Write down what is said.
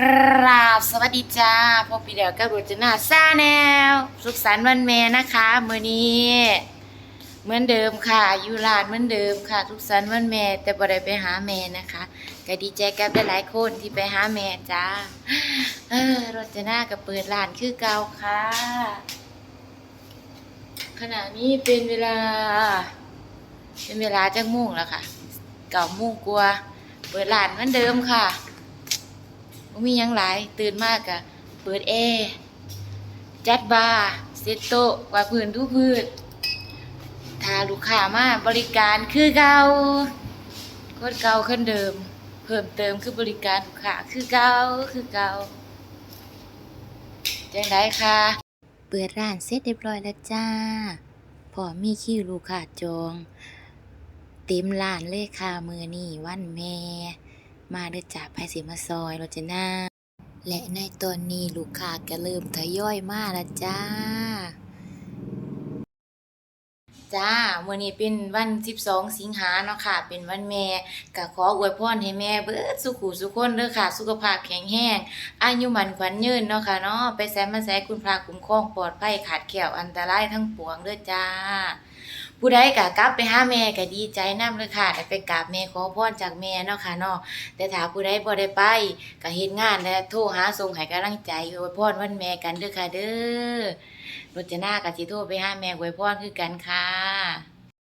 กราบสวัสดีจ้าพบพี่เดียวกับโรจนาซาแนวสุขสันต์วันแม่นะคะเมื่อนี้ เหมือนเดิมค่ะอยู่ร้านเหมือนเดิมค่ะทุกสันต์วันแม่แต่บ่ได้ไปหาแม่นะคะก็ดีใจกับหลายๆคนที่ไปหาแม่จ้าเออรจนาก็เปิดร้านคือเก่าค่ะ ขณะนี้เป็นเวลา เป็นเวลาจักโมุ่งแล้วค่ะเก้ามุ่งกว่าเปิดร้านเหมือนเดิมค่ะ บ่มีหยังหลาย ตื่นมากอะเปิดแอร์จัดบาร์เซตโต๊ะกวาดพื้นทุพื้นถ้าลูกค้ามาบริการคือเก่าคนเก่าคนเดิม เพิ่มเติมคือบริการลูกค้าคือเก่าคือเก่าจังไดค่ะ เปิดร้านเสร็จเรียบร้อยแล้วจ้า พอมีคิวลูกค้าจอง เต็มร้านเลยค่ะมือนี่วันแม่ มาเด้อจ้าไผสิมาซอยโรจนาและในตอนนี้ลูกค้าก็เริ่มทยอยมาแล้วจ้า จ้ามื้อนี้เป็นวัน12สิงหาเนาะค่ะ เป็นวันแม่ก็ขออวยพรให้แม่เบิดสุขุสุขคนเด้อค่ะ สุขภาพแข็งแรงอายุมันขวัญยืนเนาะค่ะเนาะไปแสมาแสคุณพระคุ้มครองปลอดภัยขาดแคลวอันตรายทั้งปวงเด้อจ้า ผู้ใดก็กลับไปหาแม่ก็ดีใจนำเลยค่ะได้ไปกราบแม่ขอพรจากแม่เนาะค่ะเนาะแต่ถ้าผู้ใดบ่ได้ไปก็เฮ็ดงานและโทรหาส่งให้กำลังใจอวยพรวันแม่กันเด้อค่ะเด้อรจนาก็สิโทรไปหาแม่อวยพรคือกันค่ะ